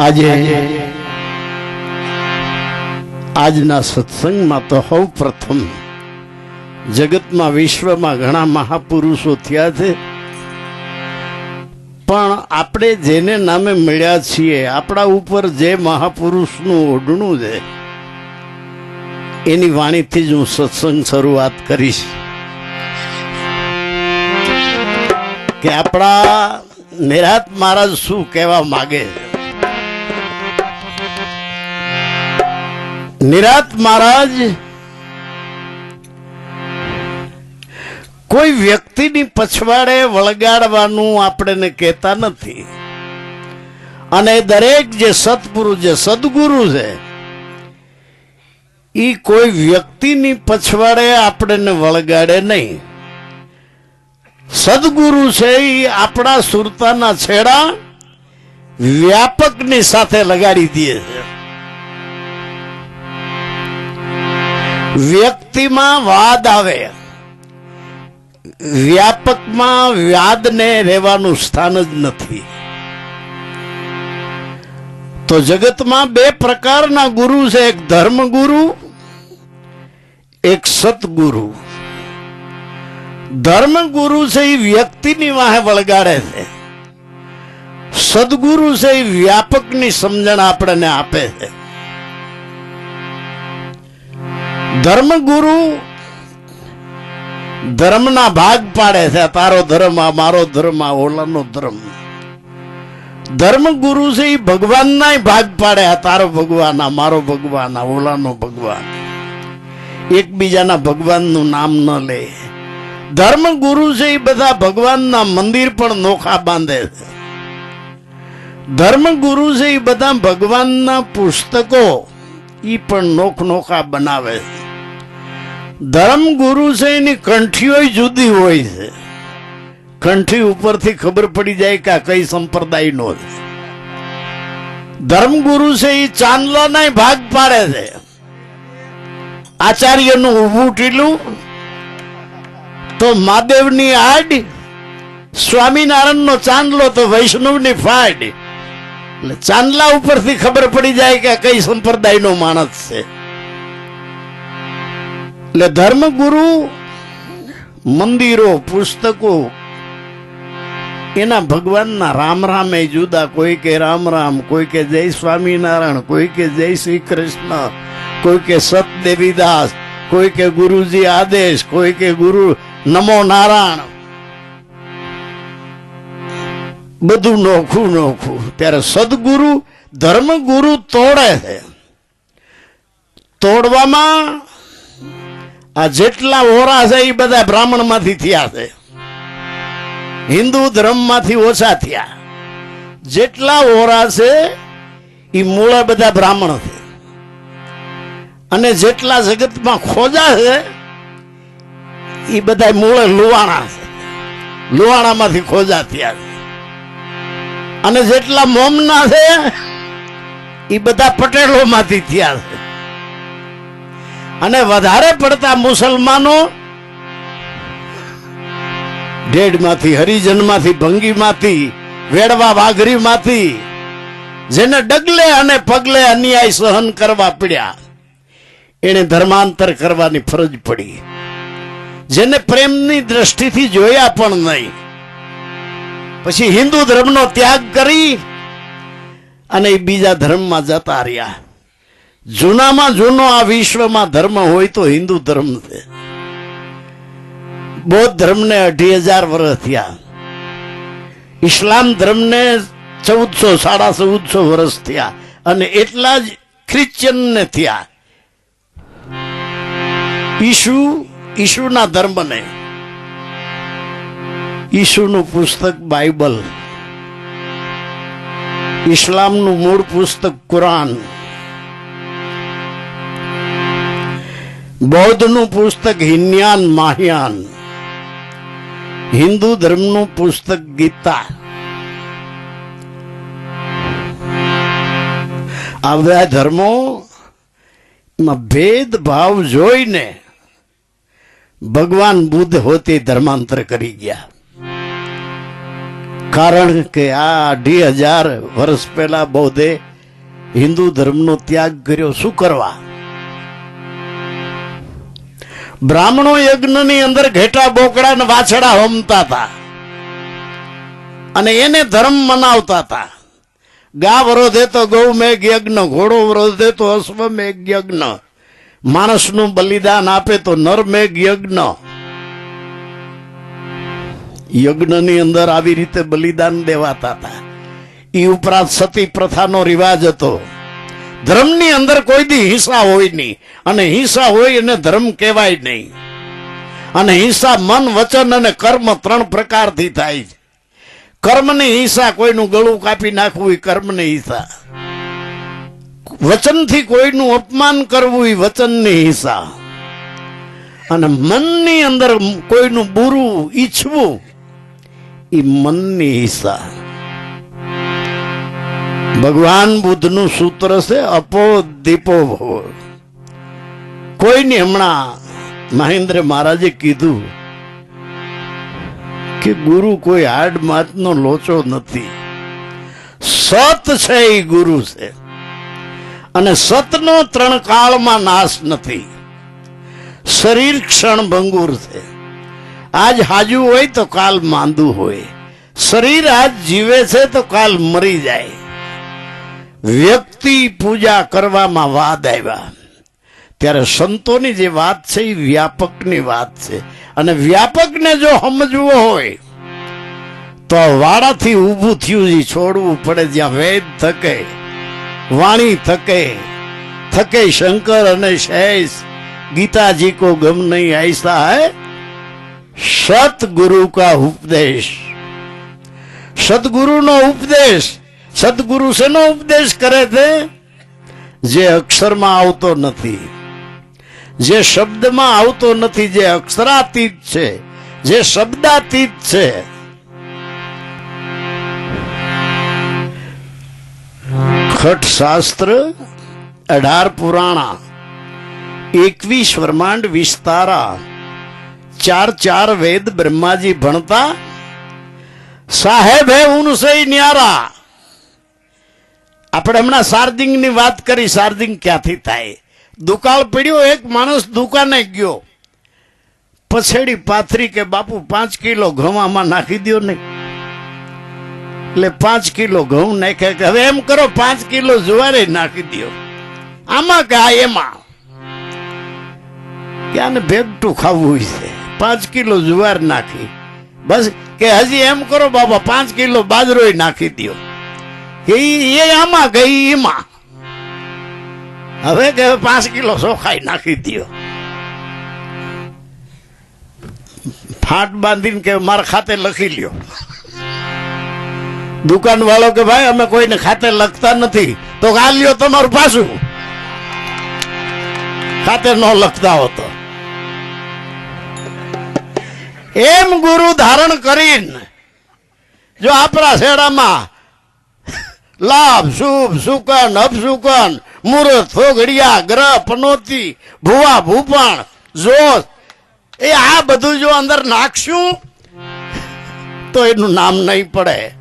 આજે આજના સત્સંગમાં તો સૌ પ્રથમ જગતમાં વિશ્વમાં ઘણા મહાપુરુષો થયા છે. પણ આપણે જેને નામે મળ્યા છીએ, આપણા ઉપર જે મહાપુરુષનું ઓઢણું છે, એની વાણીથી જ હું સત્સંગ શરૂઆત કરીશ. કે આપણા નિરાત મહારાજ શું કહેવા માગે છે? નિરાત મહારાજ, કોઈ વ્યક્તિની પછવાડે વળગાડવાનું આપણને કહેતા નથી. અને દરેક જે સત્પુરુષ જે સદગુરુ છે એ કોઈ વ્યક્તિની પછવાડે આપણને વળગાડે નહીં. સદગુરુ છે એ આપણા સુરતાના છેડા વ્યાપકની સાથે લગાડી દે છે. વ્યક્તિમાં વાદ આવે. વ્યાપકમાં વ્યાદને રહેવાનું સ્થાન જ નથી. તો જગતમાં બે પ્રકારના ગુરુ છે, એક ધર્મ ગુરુ એક સતગુરુ ધર્મ ગુરુ છે એ વ્યક્તિની વાહે વળગાડે છે. સદગુરુ છે એ વ્યાપકની સમજણ આપણને આપે છે. ધર્મગુરુ ધર્મના ભાગ પાડે છે. તારો ધર્મ, આ મારો ધર્મ, આ ઓલાનો ધર્મ. ધર્મગુરુ છે એ ભગવાનના ભાગ પાડે. આ તારો ભગવાન, આ મારો ભગવાન, આ ઓલાનો ભગવાન. એકબીજાના ભગવાનનું નામ ન લે. ધર્મગુરુ છે એ બધા ભગવાનના મંદિર પણ નોખા બાંધે છે. ધર્મગુરુ છે એ બધા ભગવાનના પુસ્તકો એ પણ નોખ નોખા બનાવે છે. ધર્મ ગુરુ છે, એની કંઠીઓ જુદી હોય છે. કંઠી ઉપરથી ખબર પડી જાય કે આ કઈ સંપ્રદાયનો છે. ધર્મગુરુ છે, એ ચાંદલાના ભાગ પાડે છે. આચાર્યનું ઊભું ટીલું, તો મહાદેવની આડ, સ્વામિનારાયણનો ચાંદલો, તો વૈષ્ણવની ફાડ. ચાંદલા ઉપરથી ખબર પડી જાય કે કઈ કઈ સંપ્રદાયનો માણસ છે. એટલે ધર્મગુરુ મંદિરો, પુસ્તકો, એના ભગવાનના રામ રામ જુદા, કોઈ કે રામ રામ, કોઈ કે જય સ્વામિનારાયણ, કોઈ કે જય શ્રી કૃષ્ણ, કોઈ કે સત દેવીદાસ કોઈ કે ગુરુજી આદેશ, કોઈ કે ગુરુ નમો નારાયણ. બધું નોખું નોખું. ત્યારે સદગુરુ, ધર્મગુરુ તોડે છે. તોડવામાં આ જેટલા ઓરા છે એ બધા બ્રાહ્મણમાંથી થયા છે. હિન્દુ ધર્મમાંથી ઓછા થયા. જેટલા ઓરા છે એ મૂળ બધા બ્રાહ્મણ છે. અને જેટલા જગતમાં ખોજા છે એ બધા મૂળ લુવાણા છે. લુવાણામાંથી ખોજા થયા છે. અને જેટલા મોમના છે એ બધા પટેલોમાંથી થયા છે. અને વધારે પડતા મુસલમાનો ઢેડમાંથી, હરિજનમાંથી, ભંગીમાંથી, વેડવા વાઘરીમાંથી, જેને ડગલે અને પગલે અન્યાય સહન કરવા પડ્યા એને ધર્માંતર કરવાની ફરજ પડી. જેને પ્રેમની દ્રષ્ટિથી જોયા પણ નહીં. પછી હિન્દુ ધર્મનો ત્યાગ કરી અને બીજા ધર્મમાં જતા રહ્યા. જૂનામાં જૂનો આ વિશ્વમાં ધર્મ હોય તો હિન્દુ ધર્મ છે. બૌદ્ધ ધર્મને અઢી હજાર વર્ષ થયા. ઇસ્લામ ધર્મને ચૌદસો, સાડા ચૌદસો વર્ષ થયા અને એટલા જ ખ્રિશ્ચનને થયા. ઈશુ ઈશુના ધર્મને. ઈશુનું પુસ્તક બાઇબલ. ઇસ્લામનું મૂળ પુસ્તક કુરાન. બૌદ્ધનું પુસ્તક હિન્યાન માહ્યાન. હિન્દુ ધર્મનું પુસ્તક ગીતા. આ બધા ધર્મો માં ભેદભાવ જોઈને ભગવાન બુદ્ધ હોતે ધર્માંતર કરી ગયા. કારણ કે આ અઢી હજાર વર્ષ પહેલા બૌદ્ધે હિન્દુ ધર્મનો ત્યાગ કર્યો. શું કરવા? બ્રાહ્મણો યજ્ઞની અંદર ઘેટા બોકડા ને વાછડા હોમતા હતા અને એને ધર્મ મનાવતા હતા ગા વરોધે તો ગૌ મેઘ યજ્ઞ, ઘોડો વરોધે તો અશ્વમેઘ યજ્ઞ. માણસનું બલિદાન આપે તો નર મેઘ યજ્ઞ. યજ્ઞની અંદર આવી રીતે બલિદાન દેવાતા હતા એ ઉપરાંત સતી પ્રથાનો રિવાજ હતો. ધર્મની અંદર કોઈ દી હિંસા હોય નહીં. અને હિંસા હોય એને ધર્મ કહેવાય નહીં. અને હિંસા મન, વચન અને કર્મ ત્રણ પ્રકારથી થાય છે. કર્મની હિંસા કોઈનું ગળું કાપી નાખવું એ કર્મની હિંસા. વચનથી કોઈનું અપમાન કરવું એ વચનની હિંસા. અને મનની અંદર કોઈનું બુરું ઈચ્છવું એ મનની હિંસા. ભગવાન બુદ્ધનું સૂત્ર છે અપો દીપો ભવ. કોઈને હમણાં મહેન્દ્ર મહારાજે કીધું કે ગુરુ કોઈ હાડ માતનો લોચો નથી. સત છે એ ગુરુ છે. અને સતનો ત્રણ કાળમાં નાશ નથી. શરીર ક્ષણ ભંગુર છે. આજ હાજુ હોય તો કાલ માંદું હોય. શરીર આજ જીવે છે તો કાલ મરી જાય. વ્યક્તિ પૂજા કરવામાં વાદ આવ્યા. ત્યારે સંતોની જે વાત છે, એ વ્યાપકની વાત છે. અને વ્યાપકને જો સમજવો હોય, તો વાડાથી ઊભું થયું છોડવું પડે જ્યાં વેદ થકે, વાણી થકે થકે શંકર અને શૈષ. ગીતાજી કો ગમ નહીં આયસા હૈ? સતગુરુ કા ઉપદેશ. સદગુરુનો ઉપદેશ સદગુરુ શેનો ઉપદેશ કરે છે? જે અક્ષરમાં આવતો નથી. જે શબ્દમાં આવતો નથી, જે અક્ષરાતીત છે. જે શબ્દાતીત છે. ખટ શાસ્ત્ર અઢાર પુરાણા, એકવીસ બ્રહ્માંડ વિસ્તારા, ચાર ચાર વેદ બ્રહ્માજી ભણતા, સાહેબ હે ઉનસે ન્યારા. આપણે હમણાં શાર્દિંગની વાત કરી શાર્દિંગ ક્યાંથી થાય? દુકાળ પીડ્યો, એક માણસ દુકાને ગયો. પછેડી પાથરી કે, બાપુ, પાંચ કિલો ઘઉં આમાં નાખી દો ને. એટલે પાંચ કિલો ઘઉં નાખ્યા કે, હવે એમ કરો, પાંચ કિલો જુવારે નાખી દો આમાં કે આ એમાં. કે આને ભેગટું ખાવું છે? પાંચ કિલો જુવાર નાખી. બસ કે, હજી એમ કરો બાબા પાંચ કિલો બાજરો નાખી દો કે આમાં ગઈ એમાં. હવે કે પાંચ કિલો ચોખાઈ નાખી દો ફાટ બાંધીને કે મારા ખાતે લખી લ્યો. દુકાન વાળો કે ભાઈ, અમે કોઈને ખાતે લખતા નથી. તો આ લ્યો તમારું પાછું. ખાતે ન લખતા હોતો. એમ ગુરુ ધારણ કરીને, જો આપણા શેડામાં લાભ, શુભ, સુકન, અપસુકન, મુહૂર્ત, ફોગડિયા, ગ્રહ, પનોતી, ભુવા, ભૂપણ જોશ એ આ બધું જો અંદર નાખશું, તો એનું નામ નહીં પડે.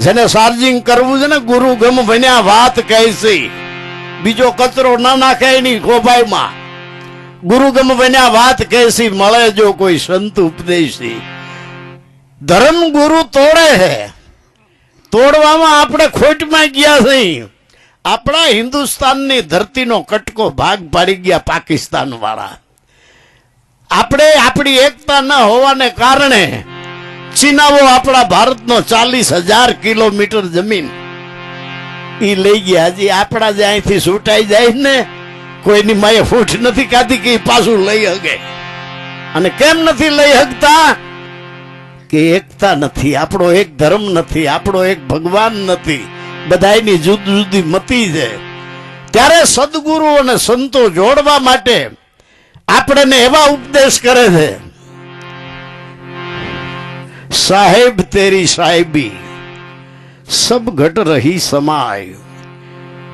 જેને ચાર્જિંગ કરવું છે ને, ગુરુ ગમ બન્યા વાત કહેશે બીજો કચરો ના નાખે એની ખોભાઈમાં ગુરુ ગમ બન્યા વાત કહેશી મળે જો કોઈ સંત ઉપદેશી. ધર્મ ગુરુ તોડે છે. તોડવામાં આપણે ખોટમાં ગયા છીએ આપણા હિન્દુસ્તાનની ધરતીનો કટકો ભાગ પાડી ગયા પાકિસ્તાન વાળા આપણે આપણી એકતા ન હોવાને કારણે ચીનાઓ આપણા ભારતનો ચાલીસ હજાર કિલોમીટર જમીન એ લઈ ગયા. હજી આપણા જે અહીંથી છૂટાઈ જાય ને, કોઈની માએ ફૂટ નથી કાઢી કે પાછું લઈ હગે. અને કેમ નથી લઈ હકતા કે એકતા નથી, આપણો એક ધર્મ નથી, આપણો એક ભગવાન નથી. બધાની જુદી જુદી મતી છે. ત્યારે સદગુરુ અને સંતો જોડવા માટે આપણને એવા ઉપદેશ કરે છે. સાહેબ તેરી સાહેબી, સબ ઘટ રહી સમાય.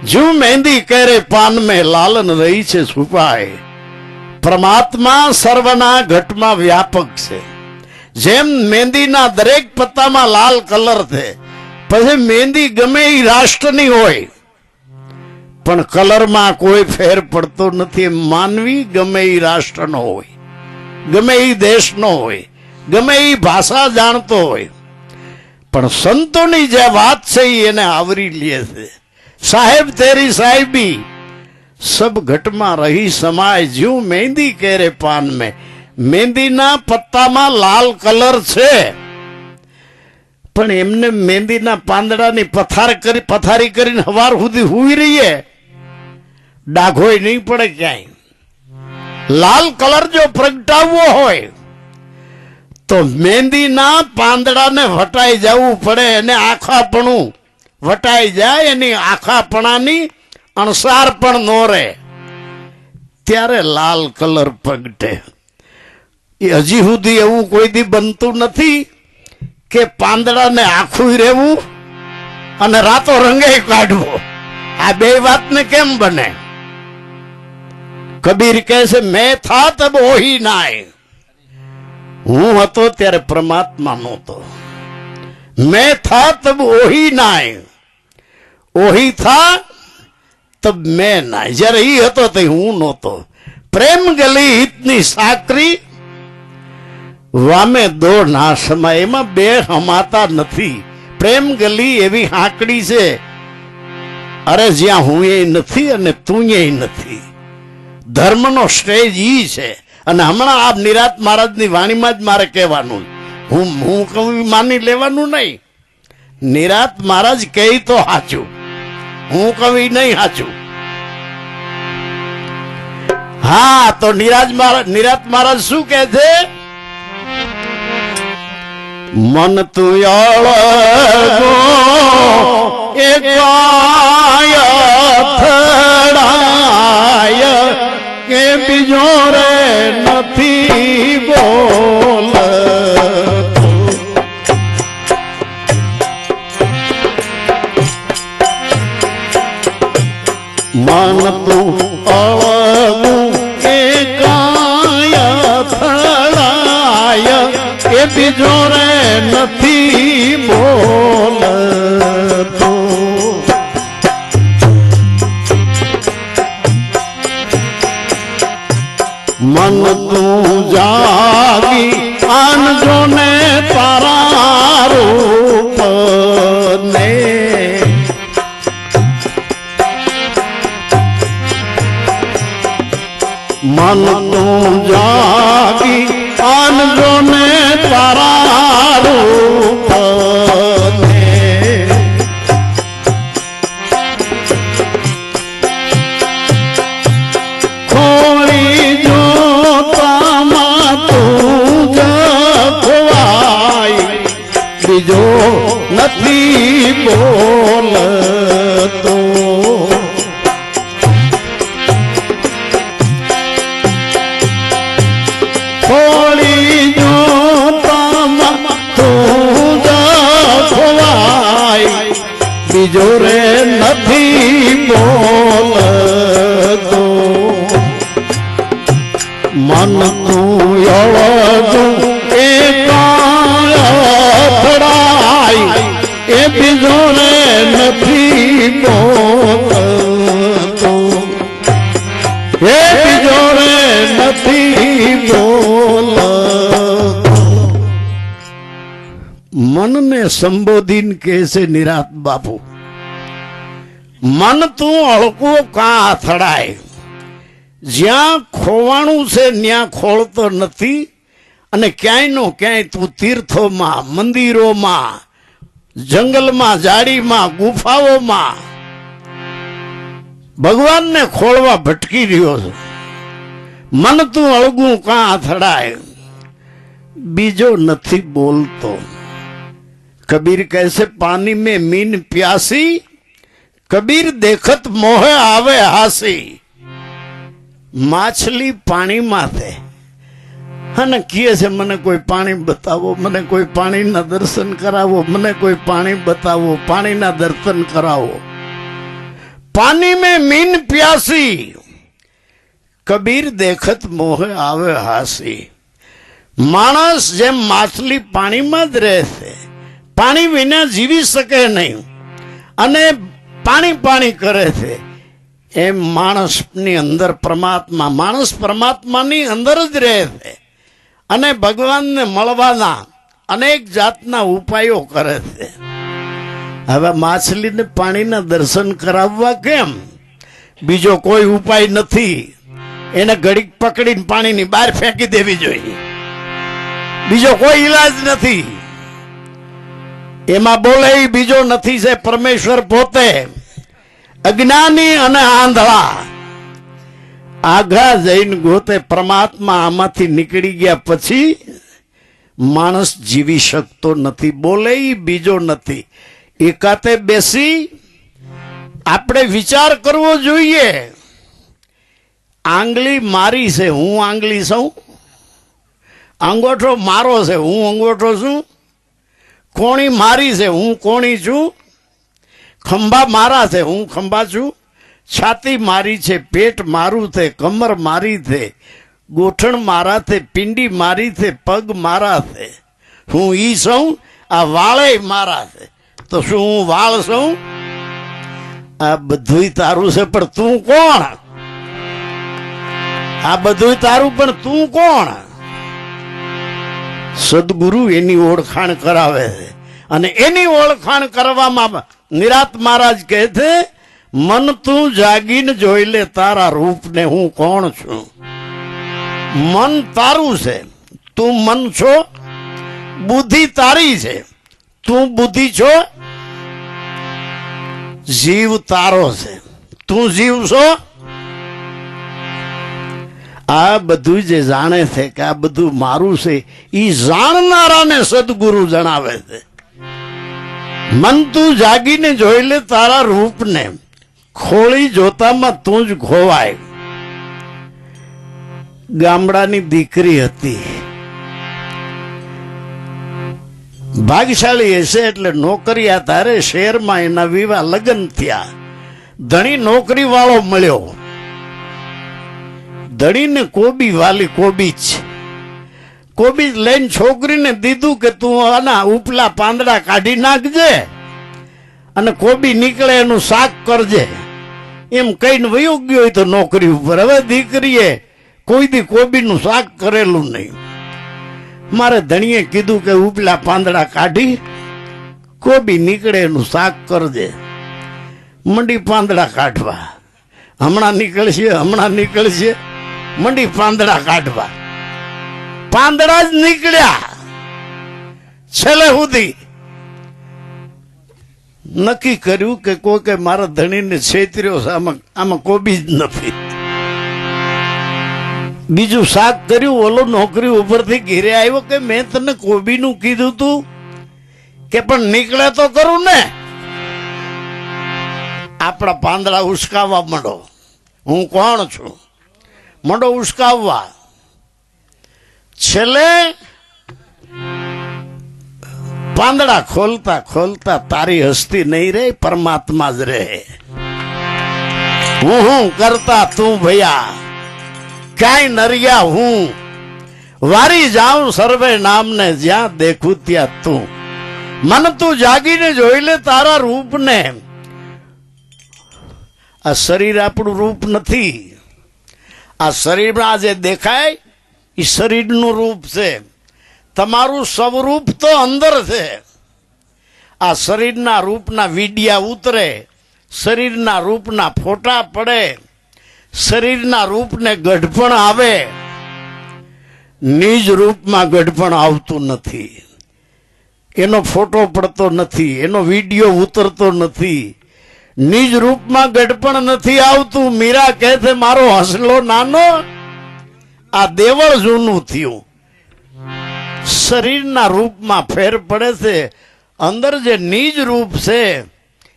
જો મહેંદી કરે પાન મેં લાલન રહી છે છુપાય. પરમાત્મા સર્વના ઘટમાં વ્યાપક છે. જેમ મહેંદીના દરેક પત્તામાં લાલ કલર છે, પછી મહેંદી ગમે એ રાષ્ટ્રની હોય, પણ કલરમાં કોઈ ફેર પડતો નથી. માનવી ગમે એ રાષ્ટ્રનો હોય, ગમે એ દેશનો હોય, ગમે એ ભાષા જાણતો હોય, પણ સંતોની જે વાત છે એને આવરી લે છે. સાહેબ તેરી સાહેબી, સબ ઘટમાં રહી સમાય, જ્યું મહેંદી કેરે પાન મેં મહેંદીના પત્તામાં લાલ કલર છે. પણ એમને મહેંદીના પાંદડાની પથાર કરી પથારી કરીને હવાર સુધી હુઈ રહીએ. ડાઘોય નહીં પડે ક્યાંય. લાલ કલર જો પ્રગટાવવો હોય, તો મહેંદીના પાંદડાને વટાઈ જવું પડે એને આખાપણું વટાઈ જાય એની આખાપણાની અણસાર પણ નો રહે. ત્યારે લાલ કલર પ્રગટે. એ હજી સુધી એવું કોઈ દી બનતું નથી કે પાંદડાને આખું રહેવું અને રાતો રંગે કાઢવો. આ બે વાતને કેમ બને? કબીર કહે છે, મેં થા તબ ઓહી નાય. હું હતો ત્યારે પરમાત્મા નહોતો. મેં થા તબ ઓહી નાય. ઓહી થા તબ મેં નાય. જ્યારે ઈ હતો તે હું નહોતો. પ્રેમ ગલી હિતની સાકરી વામે દોડ ના સમય. એમાં બે હમાતા નથી. પ્રેમ ગલી એવી હાંકડી છે. અરે જ્યાં હું એ નથી અને તું એ નથી. ધર્મનો સ્ટેજ ઈ છે. અને હમણાં આ નિરાત મહારાજની વાણીમાં જ મારે કહેવાનું. હું હું કહું માની લેવાનું નહીં. નિરાત મહારાજ કહે તો સાચું હું કવિ નહીં સાચું હા, તો નિરાજ મહારાજ, નિરાત મહારાજ શું કહે છે? મન તું અળગો એ કાય થડાય કે બીજો રે નથી બીજો નથી બોલતો. બોલતો બોલતો. મનને સંબોધીને કહે છે નિરાત બાપુ. મન તું હળકું કા અથડાય? જ્યાં ખોવાણું છે ત્યાં ખોળતો નથી અને ક્યાંય નો ક્યાંય તું તીર્થોમાં, મંદિરોમાં, જંગલમાં જાડીમાં ગુફાઓમાં भगवान ने खोलवा भटकी रियो मन तू अलगू का अथड़ाए बीजो नथी बोलतो। कबीर कैसे पानी में मीन प्यासी? कबीर देखत मोह आवे हासी। माछली पानी माथे हन किए से मने कोई पानी बतावो, मने कोई पानी ना दर्शन करावो, मने कोई पानी बतावो, पानी ना दर्शन करावो। પાણી में મીન પ્યાસી. કબીર દેખત મોહે આવે હાસી. માણસ જેમ માછલી પાણીમાં જ રહેશે. પાણી વિના જીવી શકે નહીં. અને પાણી પાણી કરે છે. એમ માણસની અંદર પરમાત્મા, માણસ પરમાત્માની અંદર જ રહે છે. અને ભગવાનને મળવાના અનેક જાતના ઉપાયો કરે છે. હવે માછલીને પાણીના દર્શન કરાવવા કેમ? બીજો કોઈ ઉપાય નથી. એને ઘડીક પકડીને પાણીની બહાર ફેંકી દેવી જોઈએ. બીજો કોઈ ઈલાજ નથી. એમાં બોલે બીજો નથી છે પરમેશ્વર પોતે. અજ્ઞાની અને આંધળા. આઘા જઈને ગોતે પરમાત્મા આમાંથી નીકળી ગયા પછી માણસ જીવી શકતો નથી. બોલે બીજો નથી. એકાતે બેસી આપણે વિચાર કરવો જોઈએ. આંગળી મારી છે, હું આંગળી છું. અંગોઠો મારો છે, હું અંગોઠો છું. કોણી મારી છે, હું કોણી છું. ખંભા મારા છે, હું ખંભા છું. છાતી મારી છે, પેટ મારું છે, કમર મારી છે. ગોઠણ મારા છે, પિંડી મારી છે, પગ મારા છે. હું ઈ છું, આ વાળે મારા છે. તો શું હું વાળ છું? આ બધું તારું છે, પણ તું કોણ? આ બધું તારું, પણ તું કોણ? સદગુરુ એની ઓળખાણ કરાવે છે. અને એની ઓળખાણ કરવામાં નિરાત મહારાજ કહે છે, મન તું જાગીને જોઈ લે, તારા રૂપને હું કોણ છું? મન તારું છે. તું મન છો, બુદ્ધિ તારી છે. તું બુદ્ધિ છો જીવ તારો છે. તું જીવ છો? આ બધું જે જાણે છે કે આ બધું મારું છે એ જાણનારાને સદગુરુ જણાવે છે. મન તું જાગીને જોઈ લે તારા રૂપને. ખોળી જોતામાં તું જ ખોવાય. ગામડાની દીકરી હતી. ભાગશાળી હશે એટલે નોકરિયા તારે શહેરમાં એના વિવાહ લગ્ન થયા. ધણી નોકરી વાળો મળ્યો. ધણીને કોબી વાલી કોબી જ. કોબી લઈને છોકરીને દીધું કે તું આના ઉપલા પાંદડા કાઢી નાખજે અને કોબી નીકળે એનું શાક કરજે. એમ કહીને વયો ગયો તો નોકરી ઉપર. હવે દીકરીએ કોઈ દી કોબીનું શાક કરેલું નહીં. મારે ધણીએ કીધું કે ઉપલા પાંદડા કાઢી, કોબી નીકળે એનું શાક કરજે. મંડી પાંદડા કાઢવા. હમણાં નીકળશે હમણાં નીકળશે. મંડી પાંદડા કાઢવા. પાંદડા જ નીકળ્યા. છેલ્લે સુધી. નક્કી કર્યું કે કોઈ કે મારા ધણીને છેતર્યો છે, આમાં આમાં કોબી જ નથી. બીજું શાક કર્યું, ઓલો નોકરી ઉપરથી ઘેરે આવ્યો કે મેં તને કોબીનું કીધું તું કે પણ નીકળે તો કરું ને? આપણા પાંદડા ઉસકાવવા માંડો. હું કોણ છું? મંડો ઉસકાવવા. છેલ્લે પાંદડા ખોલતા ખોલતા તારી હસ્તી નહીં રે, પરમાત્મા જ રહે. હું હું કરતા તું ભૈયા. ક્યાંય નરિયા હું. વારી જાઉં સર્વે નામને, જ્યાં દેખું ત્યાં તું. મન તું જાગીને જોઈ લે તારા રૂપને. આ શરીર આપણું રૂપ નથી. આ શરીરમાં જે દેખાય એ શરીરનું રૂપ છે. તમારું સ્વરૂપ તો અંદર છે. આ શરીરના રૂપના વીડિયા ઉતરે, શરીરના રૂપના ફોટા પડે. શરીરના રૂપને ગઢપણ આવે, નિજ રૂપમાં ગઢપણ આવતું નથી. એનો ફોટો પડતો નથી, એનો વીડિયો ઉતરતો નથી. નિજ રૂપમાં ગઢપણ નથી આવતું. મીરા કહે છે, મારો હસલો નાનો, આ દેવળ જૂનું થયું. શરીરના રૂપમાં ફેર પડે છે. અંદર જે નિજ રૂપ છે,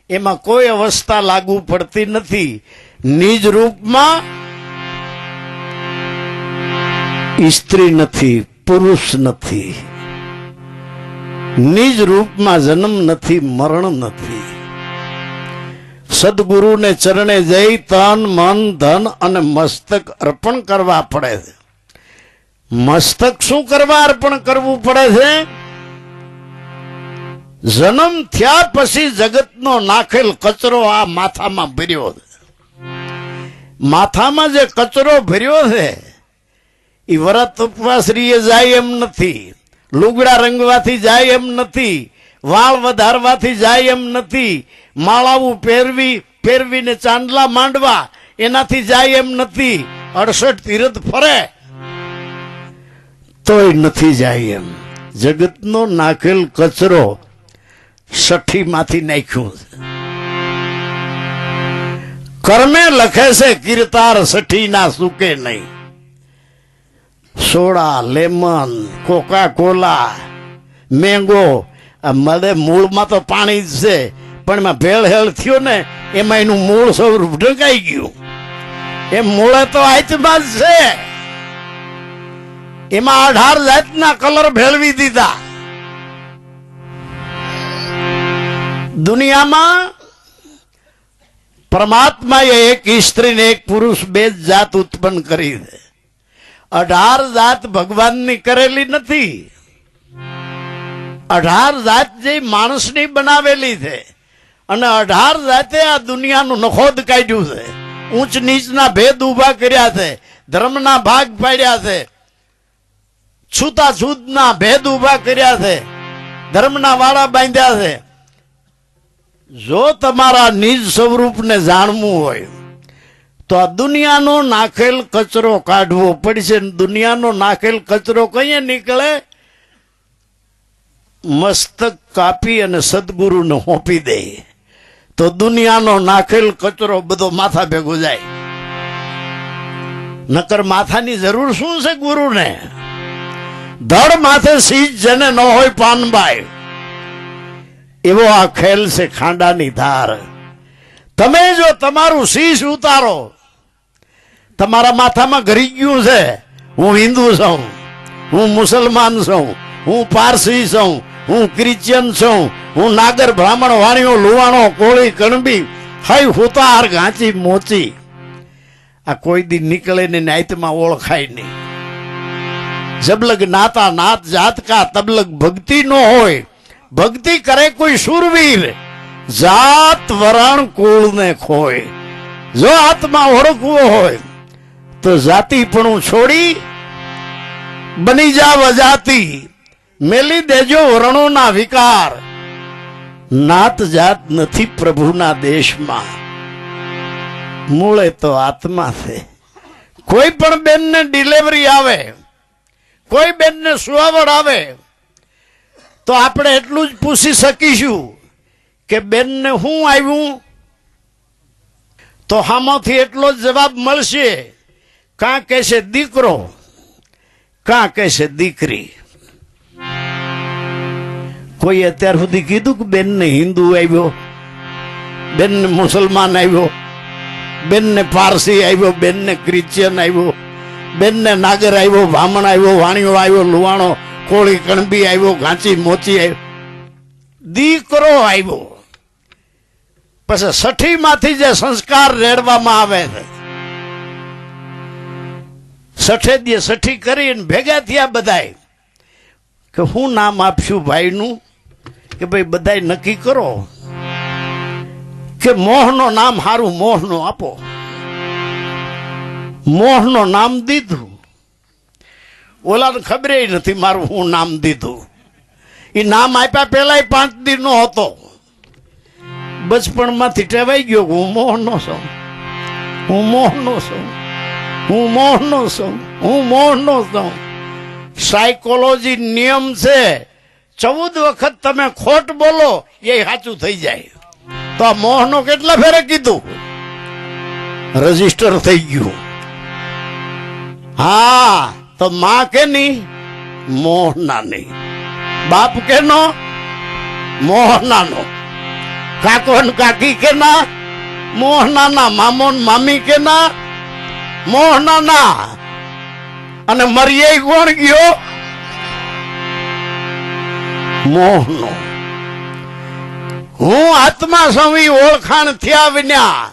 એમાં કોઈ અવસ્થા લાગુ પડતી નથી. નિજ રૂપમાં સ્ત્રી નથી, પુરુષ નથી. નિજ રૂપમાં જન્મ નથી, મરણ નથી. સદગુરુને ચરણે જઈ તન, મન, ધન અને મસ્તક અર્પણ કરવા પડે છે. મસ્તક શું કરવા અર્પણ કરવું પડે છે? જન્મ થયા પછી જગતનો નાખેલ કચરો આ માથામાં ભર્યો છે. માથામાં જે કચરો ભર્યો છે એ વરત ઉપવાસરીએ જાય એમ નથી. લુગડા રંગવાથી જાય એમ નથી. વાળ વધારવાથી જાય એમ નથી. માળાવું પહેરવી, પહેરવીને ચાંદલા માંડવા, એનાથી જાય એમ નથી. અડસઠ તીરથ ફરે, તોય નથી જાય એમ. જગતનો નાખેલ કચરો સઠ્ઠીમાંથી નાખ્યું છે. કર્મે લખે છે કીર્તાર સઠી ના સુકે નહીં. Soda, lemon Coca Cola mango મળે મૂળમાં તો પાણી જ છે, પણ એમાં ભેળ હેળ થયો ને, એમાં એનું મૂળ સ્વરૂપ ઢંકાઈ ગયું. એ મૂળે તો આચમાં જ છે. એમાં અઢાર જાતના કલર ભેળવી દીધા. દુનિયામાં પરમાત્માએ એક સ્ત્રીને એક પુરુષ બે જ જાત ઉત્પન્ન કરી છે. અઢાર જાત ભગવાનની કરેલી નથી. અઢાર જાત જે માણસની બનાવેલી છે અને અઢાર જાતે આ દુનિયાનું નખોદ કાઢ્યું છે. ઊંચ નીચના ભેદ ઊભા કર્યા છે, ધર્મના ભાગ પાડ્યા છે છૂતા છૂતના ભેદ ઊભા કર્યા છે, ધર્મના વાળા બાંધ્યા છે. જો તમારા નિજ સ્વરૂપને જાણવું હોય, તો આ દુનિયાનો નાખેલ કચરો કાઢવો પડશે. દુનિયાનો નાખેલ કચરો કઈ નીકળે? મસ્તક કાપી અને સદગુરુને હોપી દે. તો દુનિયાનો નાખેલ કચરો બધો માથા ભેગો જાય. નકર માથાની જરૂર શું છે ગુરુને? ધડ માથે સીજ જેને ન હોય પાનબાઈ. એવો આ ખેલ છે ખાંડાની ધાર. તમે જો તમારું શીશ ઉતારો, તમારા માથામાં ઘરી ગયું છે, હું હિન્દુ છું, હું મુસલમાન છું, હું પારસી છું, હું ક્રિશ્ચિયન છું, હું નાગર બ્રાહ્મણ વાણીઓ લુવાણો, કોળી, કણબી, હઈ હુતાર ગાંચી મોચી. આ કોઈ દી નીકળે ને નાયતમાં ઓળખાય નહીં. જબલગ નાતા નાત જાતકા તબલગ ભક્તિ નો હોય ભક્તિ કરે કોઈ સુરવીર જાત વરણ કુળ ને ખોય. જો આત્મા ઓળખવો હોય, તો જાતિપણું છોડી બની જાવ અજાતિ. મેલી દેજો વરણોના વિકાર. નાત જાત નથી પ્રભુના દેશમાં. મૂળે તો આત્મા છે. કોઈ પણ બેનને ડિલિવરી આવે, કોઈ બેનને સુવાવડ આવે તો આપણે એટલું જ પૂછી શકીશું કે બેનને હું આવ્યું? તો આમાંથી એટલો જ જવાબ મળશે. કાં કહેશે દીકરો, કાં કહેશે દીકરી. કોઈ અત્યાર સુધી કીધું કે બેનને હિન્દુ આવ્યો, બેનને મુસલમાન આવ્યો, બેનને પારસી આવ્યો, બેનને ક્રિશ્ચિયન આવ્યો, બેનને નાગર આવ્યો, બ્રાહ્મણ આવ્યો વાણીઓ આવ્યો લુવાણો કોળી કણબી આવ્યો ઘાંચી મોચી આવ્યો દીકરો આવ્યો. પછી સઠી માંથી જે સંસ્કાર રેડવામાં આવે છે, સઠે દી સઠી કરીને ભેગા થયા બધાય. કે હું નામ આપશું ભાઈનું? કે ભાઈ બધાય નક્કી કરો. કે મોહનો નામ હારું મોહનો આપો. મોહનો નામ દીધું. ઓલાને ખબરે નથી, મારું હું નામ દીધું. એ નામ આપ્યા પહેલા પાંચ દિન નો હતો. બચપણમાંથી ટેવાઈ ગયો હું મોહનો છું? હું મોહનો છું? હું મોહનો છું? હું મોહનો છું? સાયકોલોજી નિયમ છે, ચૌદ વખત તમે ખોટ બોલો, એ સાચું થઈ જાય. તો આ મોહનો કેટલા ફેરે કીધું? રજિસ્ટર થઈ ગયું. હા તો માં કે મોહ નહીં બાપ કે નો નાનો. કાકો ને કાકી કે ના મોહના ના મામો ને મામી કે ના મોહ ના અને મરીએ કોણ ગયો? મોહનો. હું આત્મા સમી ઓળખાણ થયા વિના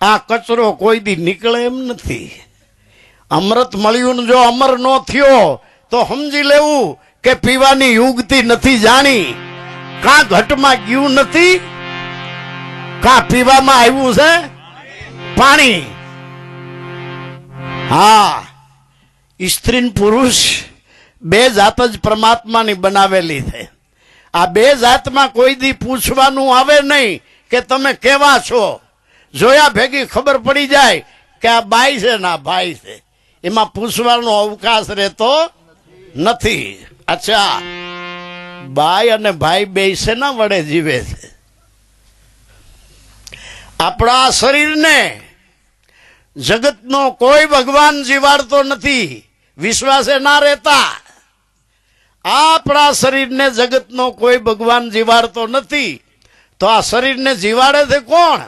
આ કચરો કોઈ દી નીકળે એમ નથી. અમૃત મળ્યું જો અમર નો થયો, તો સમજી લેવું કે પીવાની યુગતી નથી જાણી. કા ઘટમાં ગયું નથી? કા પીવામાં આવ્યું છે? પાણી. હા સ્ત્રી પુરુષ બે જાત જ પરમાત્માની બનાવેલી છે. આ બે જાતમાં કોઈ દી પૂછવાનું આવે નહીં કે તમે કેવા છો. જોયા ભેગી ખબર પડી જાય કે આ બાઈ છે ના ભાઈ છે. એમાં પૂછવાનો અવકાશ રહેતો નથી. અચ્છા. બાઈ અને ભાઈ બે શેના વડે જીવે છે? આપણા શરીરને જગતનો કોઈ ભગવાન જીવાડતો નથી. વિશ્વાસે ના રહેતા. આપણા શરીરને જગતનો કોઈ ભગવાન જીવાડતો નથી. તો આ શરીરને જીવાડે છે કોણ?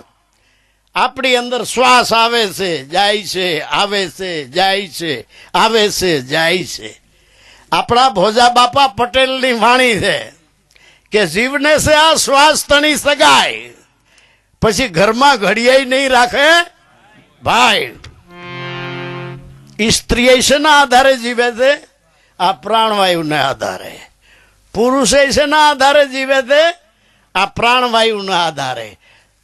આપણી અંદર શ્વાસ આવે છે, જાય છે, આવે છે, જાય છે, આવે છે, જાય છે. આપણા ભોજા બાપા પટેલની વાણી છે કે જીવને છે આ શ્વાસ તણી સગાય પછી ઘરમાં ઘડિયાઈ નહીં રાખે ભાઈ. સ્ત્રીએ શેના આધારે જીવે છે? આ પ્રાણવાયુના આધારે. પુરુષે શેના આધારે જીવે છે? આ પ્રાણવાયુના આધારે.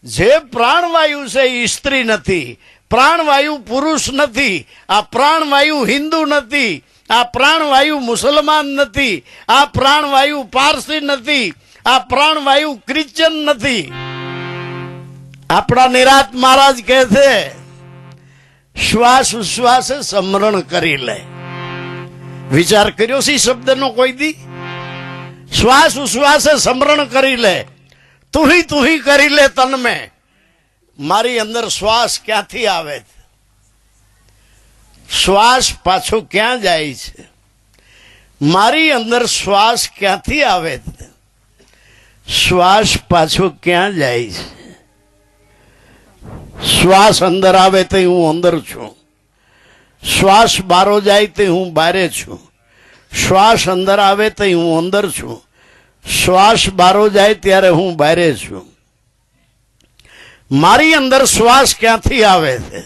જે પ્રાણવાયુ છે એ સ્ત્રી નથી. પ્રાણવાયુ પુરુષ નથી. આ પ્રાણવાયુ હિન્દુ નથી. આ પ્રાણવાયુ મુસલમાન નથી. આ પ્રાણવાયુ પારસી નથી. આ પ્રાણવાયુ ક્રિશ્ચન નથી. આપણા નિરાત મહારાજ કહે છે, શ્વાસ ઉશ્વાસે સમરણ કરી લે. વિચાર કર્યો છે શબ્દનો કોઈ દી? શ્વાસ ઉશ્વાસે સમરણ કરી લે. તુહી તુહી કરી લે તન મેં મારી અંદર શ્વાસ ક્યાંથી આવે? છે શ્વાસ પાછો ક્યાં જાય છે? મારી અંદર શ્વાસ ક્યાંથી આવે? છે શ્વાસ પાછો ક્યાં જાય છે? શ્વાસ અંદર આવે તે હું અંદર છું. શ્વાસ બારો જાય તે હું બારે છું. શ્વાસ અંદર આવે તે હું અંદર છું. શ્વાસ બારો જાય ત્યારે હું બારે છું. મારી અંદર શ્વાસ ક્યાંથી આવે છે?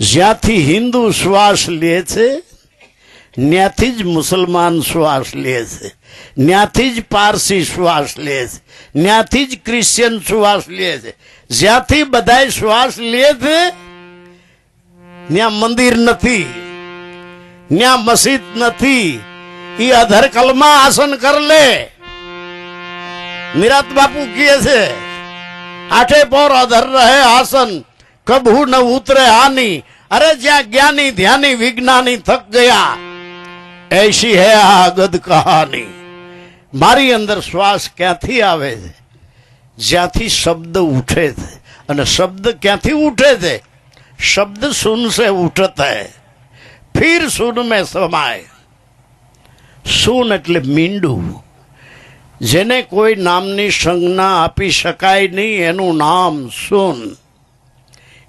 જ્યાંથી હિન્દુ શ્વાસ લે છે ત્યાંથી જ મુસલમાન શ્વાસ લે છે ત્યાંથી જ પારસી શ્વાસ લે છે ત્યાંથી જ ક્રિશ્ચિયન શ્વાસ લે છે. જ્યાંથી બધાય શ્વાસ લે છે ત્યાં મંદિર નથી ત્યાં મસ્જિદ નથી એ અધર કલમાં આસન કર લે નિરાત બાપુ કહે છે આઠે પોર અધર રહે આસન કભુ ન ઉતરે હાની અરે જ્યાં જ્ઞાની ધ્યાની વિજ્ઞાની થક ગયા ऐसी है આ ગદ કહાની મારી અંદર શ્વાસ ક્યાંથી આવે છે જ્યાંથી શબ્દ ઉઠે છે અને શબ્દ ક્યાંથી ઉઠે છે શબ્દ સુન સે ઉઠતા है फिर सुन में સમાય સુન એટલે મીંડું? જેને કોઈ નામની સંજ્ઞા આપી શકાય નહીં, એનું નામ સુન.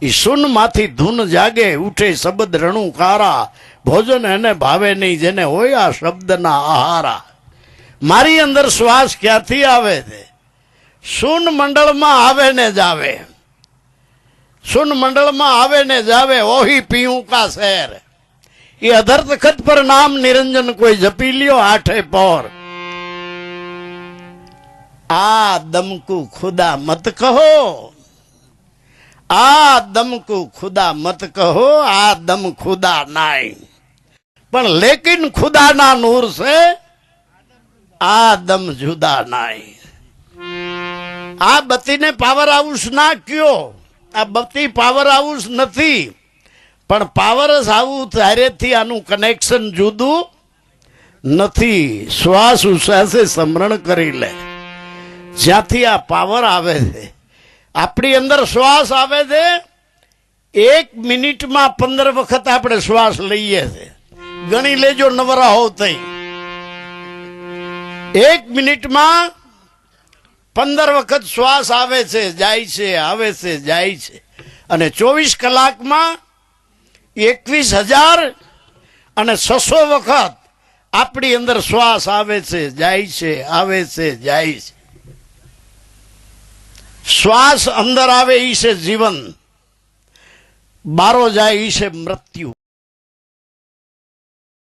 એ સુનમાંથી ધૂન જાગે, ઉઠે શબ્દ રણું કારા ભોજન એને ભાવે નહીં, જેને હોય આ શબ્દના આહારા. મારી અંદર શ્વાસ ક્યાંથી આવે છે? સુન મંડળમાં આવે ને જ આવે સુન મંડળમાં આવે ને જ આવે ઓહી પીઉં કા શહેર એ અધર તખત પર નામ નિરંજન કોઈ જપી લ્યો આઠે પોર આ દમકુ ખુદા મત કહો આ દમકુ ખુદા મત કહો આ દમ ખુદા નાય પણ લેકિન ખુદાના નૂર છે આ દમ જુદા નાય આ બત્તીને પાવર હાઉસ ના કયો આ બત્તી પાવર હાઉસ નથી પણ પાવર જ આવું ત્યારેથી આનું કનેક્શન જુદું નથી. શ્વાસ ઉશ્વાસે સમરણ કરી લે. જ્યાંથી આ પાવર આવે છે. આપણી અંદર શ્વાસ આવે છે. એક મિનિટમાં પંદર વખત આપણે શ્વાસ લઈએ છે. ગણી લેજો નવરા હોવ તઈ. એક મિનિટમાં પંદર વખત શ્વાસ આવે છે, જાય છે, આવે છે, જાય છે. અને ચોવીસ કલાકમાં એકવીસ હજાર અને છસો વખત આપણી અંદર શ્વાસ આવે છે, જાય છે, આવે છે, જાય છે. શ્વાસ અંદર આવે એ છે જીવન. બારો જાય એ છે મૃત્યુ.